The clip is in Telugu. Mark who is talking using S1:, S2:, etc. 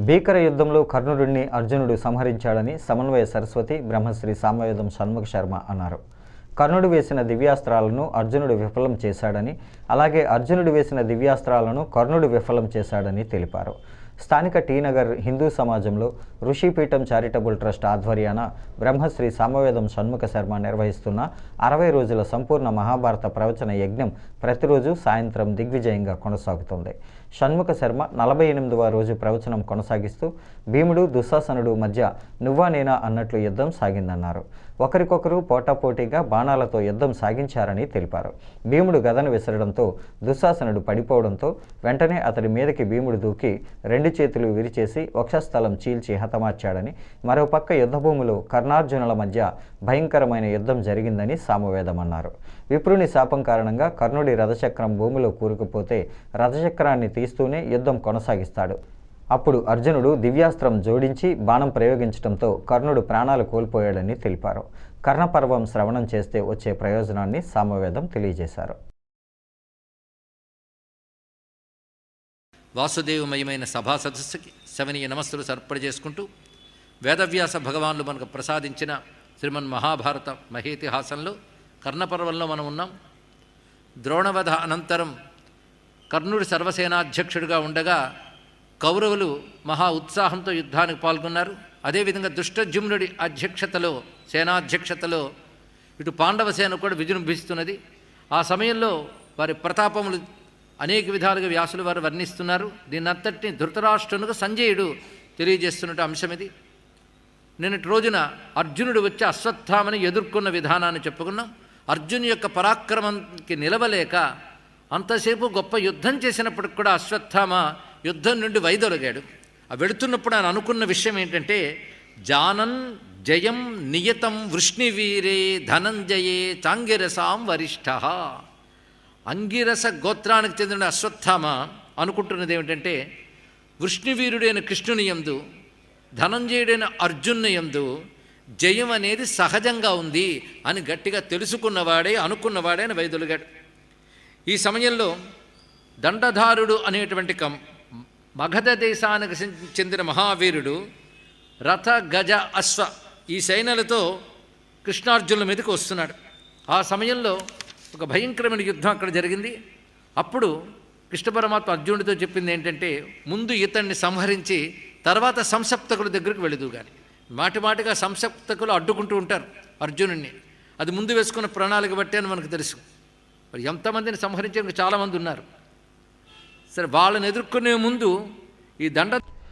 S1: భీకర యుద్ధంలో కర్ణుడిని అర్జునుడు సంహరించాడని సమన్వయ సరస్వతి బ్రహ్మశ్రీ సామవేదం షణ్ముఖ శర్మ అన్నారు. కర్ణుడు వేసిన దివ్యాస్త్రాలను అర్జునుడు విఫలం చేశాడని అలాగే అర్జునుడు వేసిన దివ్యాస్త్రాలను కర్ణుడు విఫలం చేశాడని తెలిపారు. స్థానిక టీనగర్ హిందూ సమాజంలో ఋషిపీఠం చారిటబుల్ ట్రస్ట్ ఆధ్వర్యాన బ్రహ్మశ్రీ సామవేదం షణ్ముఖ శర్మ నిర్వహిస్తున్న అరవై రోజుల సంపూర్ణ మహాభారత ప్రవచన యజ్ఞం ప్రతిరోజు సాయంత్రం దిగ్విజయంగా కొనసాగుతుంది. షణ్ముఖ శర్మ నలభై ఎనిమిదవ రోజు ప్రవచనం కొనసాగిస్తూ భీముడు దుశ్శాసనుడు మధ్య నువ్వా నేనా అన్నట్లు యుద్ధం సాగిందన్నారు. ఒకరికొకరు పోటాపోటీగా బాణాలతో యుద్ధం సాగించారని తెలిపారు. భీముడు గదను విసరడంతో దుశ్శాసనుడు పడిపోవడంతో వెంటనే అతడి మీదకి భీముడు దూకి రెండు చేతులు విరిచేసి వక్షస్థలం చీల్చి హతమార్చాడని మరోపక్క యుద్ధభూమిలో కర్ణార్జునుల మధ్య భయంకరమైన యుద్ధం జరిగిందని సామవేదం అన్నారు విప్రుని శాపం కారణంగా కర్ణుడి రథచక్రం భూమిలో కూరుకుపోతే రథచక్రాన్ని తీస్తూనే యుద్ధం కొనసాగిస్తాడు. అప్పుడు అర్జునుడు దివ్యాస్త్రం జోడించి బాణం ప్రయోగించడంతో కర్ణుడు ప్రాణాలు కోల్పోయాడని తెలిపారు. కర్ణపర్వం శ్రవణం చేస్తే వచ్చే ప్రయోజనాన్ని సామవేదం తెలియజేశారు.
S2: వాసుదేవమయమైన సభా సదస్సుకి శవనీయ నమస్సులు సర్పణ చేసుకుంటూ వేదవ్యాస భగవాన్లు మనకు ప్రసాదించిన శ్రీమన్ మహాభారత మహేతిహాసంలో కర్ణపర్వంలో మనం ఉన్నాం. ద్రోణవధ అనంతరం కర్ణుడు సర్వసేనాధ్యక్షుడిగా ఉండగా కౌరవులు మహా ఉత్సాహంతో యుద్ధానికి పాల్గొన్నారు. అదేవిధంగా దుష్టజుమ్నుడి అధ్యక్షతలో సేనాధ్యక్షతలో ఇటు పాండవ సేన కూడా విజృంభిస్తున్నది. ఆ సమయంలో వారి ప్రతాపములు అనేక విధాలుగా వ్యాసులు వారు వర్ణిస్తున్నారు. దీన్నంతటిని ధృతరాష్ట్రునికి సంజయుడు తెలియజేస్తున్నట్టు అంశం ఇది. నిన్నటి రోజున అర్జునుడు వచ్చి అశ్వత్థామని ఎదుర్కొన్న విధానాన్ని చెప్పుకున్నాం. అర్జున్ యొక్క పరాక్రమంకి నిలవలేక అంతసేపు గొప్ప యుద్ధం చేసినప్పటికి కూడా అశ్వత్థామ యుద్ధం నుండి వైదొలగాడు. ఆ వెళుతున్నప్పుడు ఆయన అనుకున్న విషయం ఏంటంటే జానన్ జయం నియతం వృష్ణివీరే ధనంజయే చాంగిరసాం వరిష్ఠ అంగిరస గోత్రానికి చెందిన అశ్వత్థామ అనుకుంటున్నది ఏమిటంటే వృష్ణివీరుడైన కృష్ణుని ఎందు ధనంజయుడైన అర్జున్ని ఎందు జయం అనేది సహజంగా ఉంది అని గట్టిగా తెలుసుకున్నవాడే అనుకున్నవాడే అని వైదొలిగాడు ఈ సమయంలో దండధారుడు అనేటువంటి కం మగధ దేశానికి చెందిన మహావీరుడు రథ గజ అశ్వ ఈ సైన్యాలతో కృష్ణార్జునుల మీదకి వస్తున్నాడు. ఆ సమయంలో ఒక భయంకరమైన యుద్ధం అక్కడ జరిగింది. అప్పుడు కృష్ణ పరమాత్మ అర్జునుడితో చెప్పింది ఏంటంటే ముందు ఇతన్ని సంహరించి తర్వాత సంసప్తకుల దగ్గరికి వెళదు కానీ మాటి మాటిగా సంసప్తకులు అడ్డుకుంటూ ఉంటారు అర్జునుడిని అది ముందు వేసుకున్న ప్రణాళిక బట్టి అని మనకు తెలుసు. మరి ఎంతమందిని సంహరించే చాలామంది ఉన్నారు. సరే వాళ్ళని ఎదుర్కొనే ముందు ఈ దండ